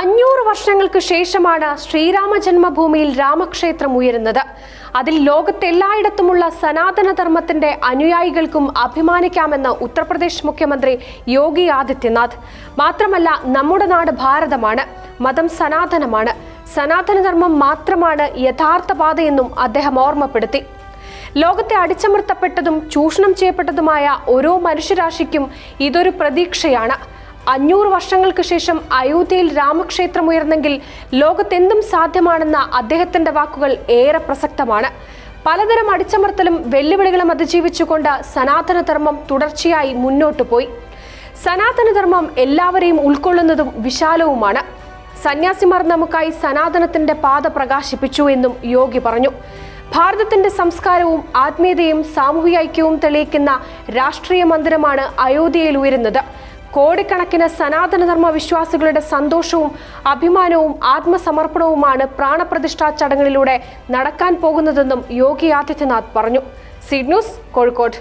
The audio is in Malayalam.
അഞ്ഞൂറ് വർഷങ്ങൾക്ക് ശേഷമാണ് ശ്രീരാമ ജന്മഭൂമിയിൽ രാമക്ഷേത്രം ഉയരുന്നത്. അതിൽ ലോകത്തെല്ലായിടത്തുമുള്ള സനാതനധർമ്മത്തിന്റെ അനുയായികൾക്കും അഭിമാനിക്കാമെന്ന് ഉത്തർപ്രദേശ് മുഖ്യമന്ത്രി യോഗി ആദിത്യനാഥ്. മാത്രമല്ല നമ്മുടെ നാട് ഭാരതമാണ് മതം സനാതനമാണ്. സനാതനധർമ്മം മാത്രമാണ് യഥാർത്ഥ പാതയെന്നും അദ്ദേഹം ഓർമ്മപ്പെടുത്തി. ലോകത്തെ അടിച്ചമർത്തപ്പെട്ടതും ചൂഷണം ചെയ്യപ്പെട്ടതുമായ ഓരോ മനുഷ്യരാശിക്കും ഇതൊരു പ്രതീക്ഷയാണ്. അഞ്ഞൂറ് വർഷങ്ങൾക്ക് ശേഷം അയോധ്യയിൽ രാമക്ഷേത്രം ഉയർന്നെങ്കിൽ ലോകത്തെന്തും സാധ്യമാണെന്ന അദ്ദേഹത്തിന്റെ വാക്കുകൾ ഏറെ പ്രസക്തമാണ്. പലതരം അടിച്ചമർത്തലും വെല്ലുവിളികളും അതിജീവിച്ചുകൊണ്ട് സനാതനധർമ്മം തുടർച്ചയായി മുന്നോട്ടു പോയി. സനാതനധർമ്മം എല്ലാവരെയും ഉൾക്കൊള്ളുന്നതും വിശാലവുമാണ്. സന്യാസിമാർ നമുക്കായി സനാതനത്തിന്റെ പാത പ്രകാശിപ്പിച്ചു എന്നും യോഗി പറഞ്ഞു. ഭാരതത്തിന്റെ സംസ്കാരവും ആത്മീയതയും സാമൂഹിക ഐക്യവും തെളിയിക്കുന്ന രാഷ്ട്രീയ മന്ദിരമാണ് അയോധ്യയിൽ ഉയരുന്നത്. കോടിക്കണക്കിന് സനാതനധർമ്മ വിശ്വാസികളുടെ സന്തോഷവും അഭിമാനവും ആത്മസമർപ്പണവുമാണ് പ്രാണപ്രതിഷ്ഠാ ചടങ്ങിലൂടെ നടക്കാൻ പോകുന്നതെന്നും യോഗി ആദിത്യനാഥ് പറഞ്ഞു. Seed news Kozhikode.